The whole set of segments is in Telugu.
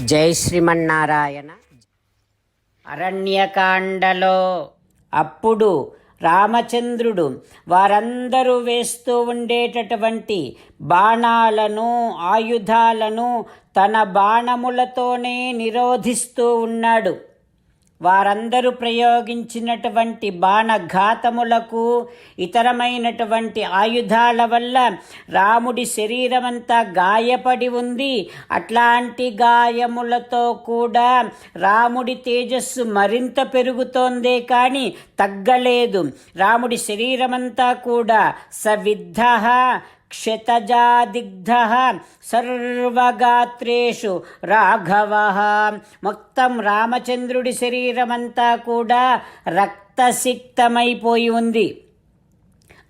జై శ్రీమన్నారాయణ. అరణ్యకాండలో అప్పుడు రామచంద్రుడు వారందరూ వేస్తూ ఉండేటటువంటి బాణాలను ఆయుధాలను తన బాణములతోనే నిరోధిస్తూ ఉన్నాడు. వారందరూ ప్రయోగించినటువంటి బాణఘాతములకు ఇతరమైనటువంటి ఆయుధాల వల్ల రాముడి శరీరమంతా గాయపడి ఉంది. అట్లాంటి గాయములతో కూడా రాముడి తేజస్సు మరింత పెరుగుతోందే కానీ తగ్గలేదు. రాముడి శరీరమంతా కూడా సవిద్ధ క్షతజాదిగ్ధ సర్వగాత్రేషు రాఘవ మొత్తం రామచంద్రుడి శరీరమంతా కూడా రక్తసిక్తమైపోయి ఉంది.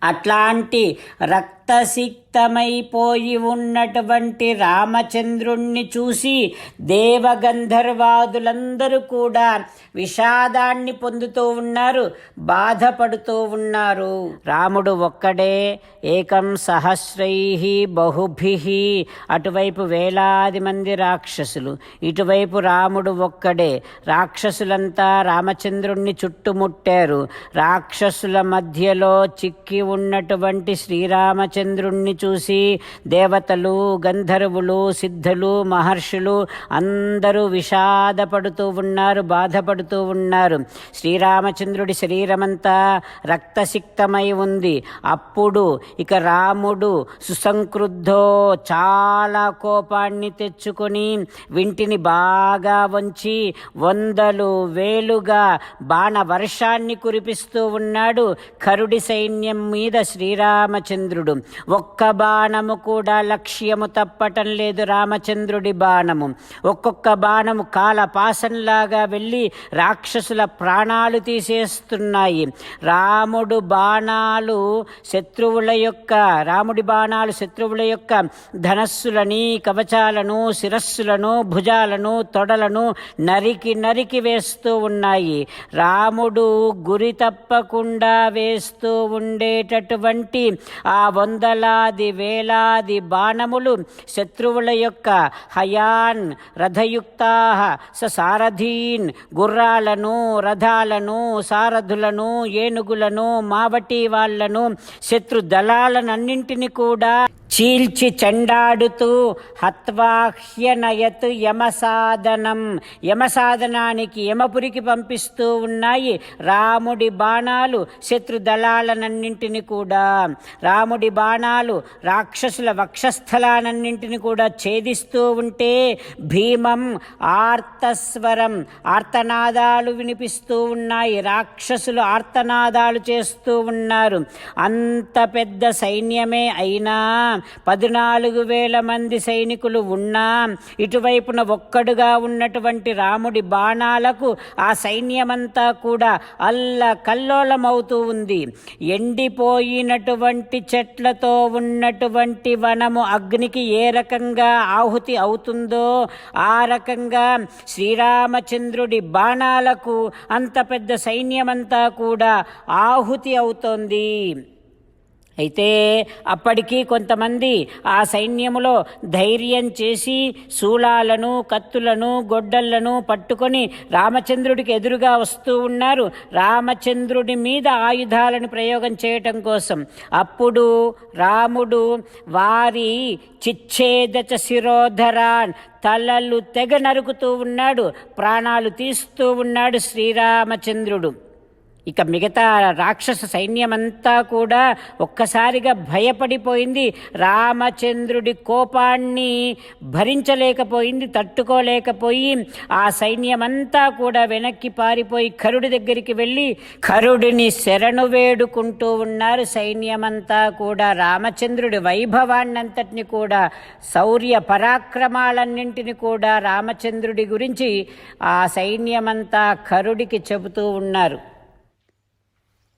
అట్లాంటి రక్త రక్తసిక్తమైపోయి ఉన్నటువంటి రామచంద్రుణ్ణి చూసి దేవగంధర్వాదులందరూ కూడా విషాదాన్ని పొందుతూ ఉన్నారు బాధపడుతూ ఉన్నారు. రాముడు ఒక్కడే ఏకం సహస్రై బహుభి. అటువైపు వేలాది మంది రాక్షసులు ఇటువైపు రాముడు ఒక్కడే. రాక్షసులంతా రామచంద్రుణ్ణి చుట్టుముట్టారు. రాక్షసుల మధ్యలో చిక్కి ఉన్నటువంటి చంద్రుణ్ణి చూసి దేవతలు గంధర్వులు సిద్ధులు మహర్షులు అందరూ విషాదపడుతూ ఉన్నారు బాధపడుతూ ఉన్నారు. శ్రీరామచంద్రుడి శరీరమంతా రక్తసిక్తమై ఉంది. అప్పుడు ఇక రాముడు సుసంక్రుద్ధో చాలా కోపాన్ని తెచ్చుకొని వింటిని బాగా వంచి వందలు వేలుగా బాణ వర్షాన్ని కురిపిస్తూ ఉన్నాడు కరుడి సైన్యం మీద శ్రీరామచంద్రుడు. ఒక్క బాణము కూడా లక్ష్యము తప్పటం లేదు రామచంద్రుడి బాణము. ఒక్కొక్క బాణము కాలపాసంలాగా వెళ్ళి రాక్షసుల ప్రాణాలు తీసేస్తున్నాయి. రాముడు బాణాలు శత్రువుల యొక్క రాముడి బాణాలు శత్రువుల యొక్క ధనస్సులని కవచాలను శిరస్సులను భుజాలను తొడలను నరికి నరికి వేస్తూ ఉన్నాయి. రాముడు గురి తప్పకుండా వేస్తూ ఉండేటటువంటి ఆ వంద వందలాది వేలాది బాణములు శత్రువుల యొక్క హయాన్ రథయుక్తా సారథీన్ గుర్రాలను రథాలను సారథులను ఏనుగులను మావటి వాళ్ళను శత్రు దళాలనన్నింటినీ కూడా చీల్చి చెండాడుతూ హత్వాహ్యనయత్ యమసాధనం. యమసాధనానికి యమపురికి పంపిస్తూ ఉన్నాయి రాముడి బాణాలు శత్రు దళాలనన్నింటిని కూడా. రాముడి బాణాలు రాక్షసుల వక్షస్థలానన్నింటిని కూడా ఛేదిస్తూ ఉంటే భీమం ఆర్తస్వరం ఆర్తనాదాలు వినిపిస్తూ ఉన్నాయి. రాక్షసులు ఆర్తనాదాలు చేస్తూ ఉన్నారు. అంత పెద్ద సైన్యమే అయినా పద్నాలుగు వేల మంది సైనికులు ఉన్నా ఇటువైపున ఒక్కడుగా ఉన్నటువంటి రాముడి బాణాలకు ఆ సైన్యమంతా కూడా అల్ల కల్లోలమవుతూ ఉంది. ఎండిపోయినటువంటి చెట్లతో ఉన్నటువంటి వనము అగ్నికి ఏ రకంగా ఆహుతి అవుతుందో ఆ రకంగా శ్రీరామచంద్రుడి బాణాలకు అంత పెద్ద సైన్యమంతా కూడా ఆహుతి అవుతోంది. అయితే అప్పటికీ కొంతమంది ఆ సైన్యములో ధైర్యం చేసి శూలాలను కత్తులను గొడ్డళ్ళను పట్టుకొని రామచంద్రుడికి ఎదురుగా వస్తూ ఉన్నారు. రామచంద్రుడి మీద ఆయుధాలను ప్రయోగం చేయటం కోసం. అప్పుడు రాముడు వారి చిచ్ఛేదచ శిరోధరాన్ తలలు తెగ నరుకుతూ ఉన్నాడు. ప్రాణాలు తీస్తూ ఉన్నాడు శ్రీరామచంద్రుడు. ఇక మిగతా రాక్షస సైన్యమంతా కూడా ఒక్కసారిగా భయపడిపోయింది. రామచంద్రుడి కోపాన్ని భరించలేకపోయింది తట్టుకోలేకపోయి ఆ సైన్యమంతా కూడా వెనక్కి పారిపోయి కరుడి దగ్గరికి వెళ్ళి కరుడిని శరణు వేడుకుంటూ ఉన్నారు. సైన్యమంతా కూడా రామచంద్రుడి వైభవాన్నంతటిని కూడా శౌర్య పరాక్రమాలన్నింటిని కూడా రామచంద్రుడి గురించి ఆ సైన్యమంతా కరుడికి చెబుతూ ఉన్నారు.